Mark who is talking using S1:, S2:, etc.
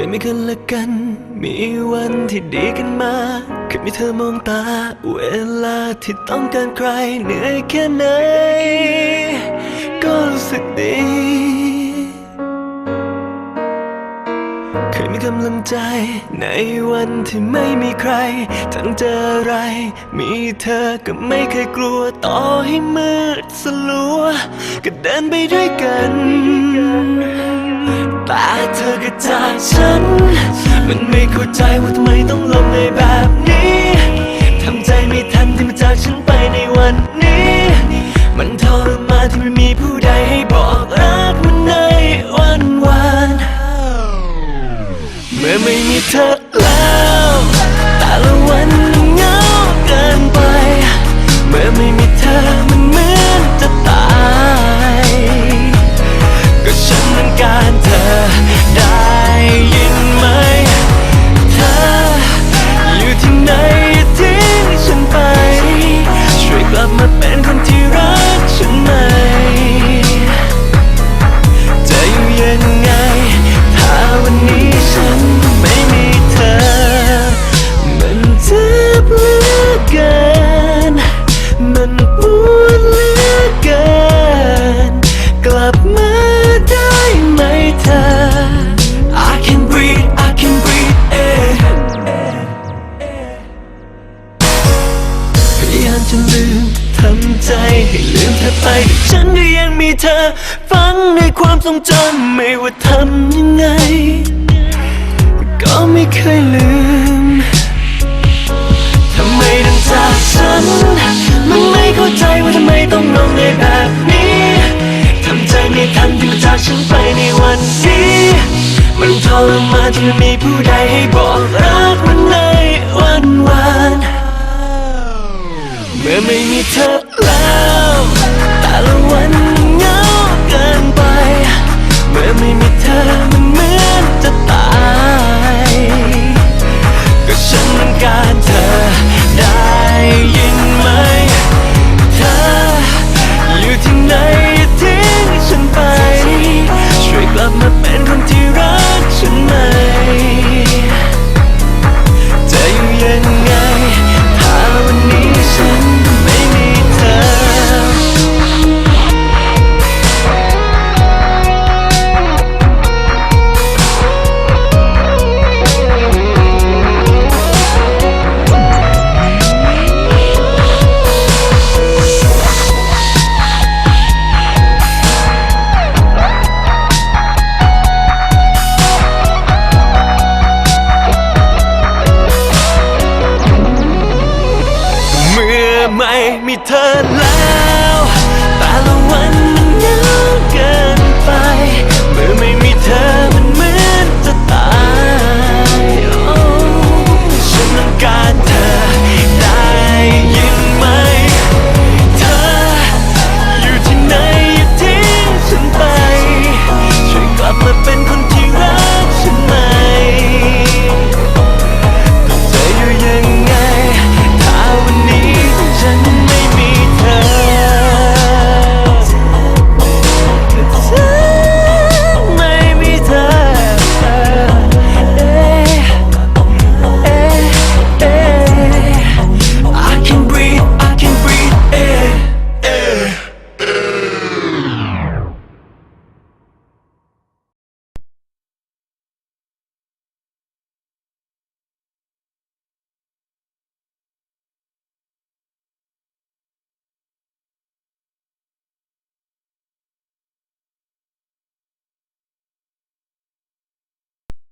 S1: เคยมีกันและกัน มีวันที่ดีกันมา เคยมีเธอมองตา เวลาที่ต้องการใครเหนื่อยแค่ไหน ก็รู้สึกดี เคยมีกำลังใจ ในวันที่ไม่มีใคร ทั้งเจออะไร มีเธอก็ไม่เคยกลัว ต่อให้มืดสลัว ก็เดินไปด้วยกัน ฉัน มันไม่เข้าใจว่าทำไมต้องลงในแบบนี้ทำใจไม่ทันที่มาจากฉันไปในวันนี้ มันทรมานที่ไม่มีผู้ใดให้บอกรักมันในวันวานเมื่อไม่มีเธอแล้วแต่ละวันมันเหงาเกินไป เมื่อไม่มีเธอ บมาได้ไหมเธอ I can breathe I can breathe it พยายามจะลืมทำใจให้ลืมเธอไปแต่ฉันก็ยังมีเธอฝังในความทรงจำไม่ว่าทำยังไง ก็ไม่เคยลืมทำไมต้องจากฉัน จากฉันไปในวันนี้ มันทรมานที่ไม่มีผู้ใดให้บอกรักมันในวันวานเมื่อไม่มีเธอแล้ว มีเธอแล้ว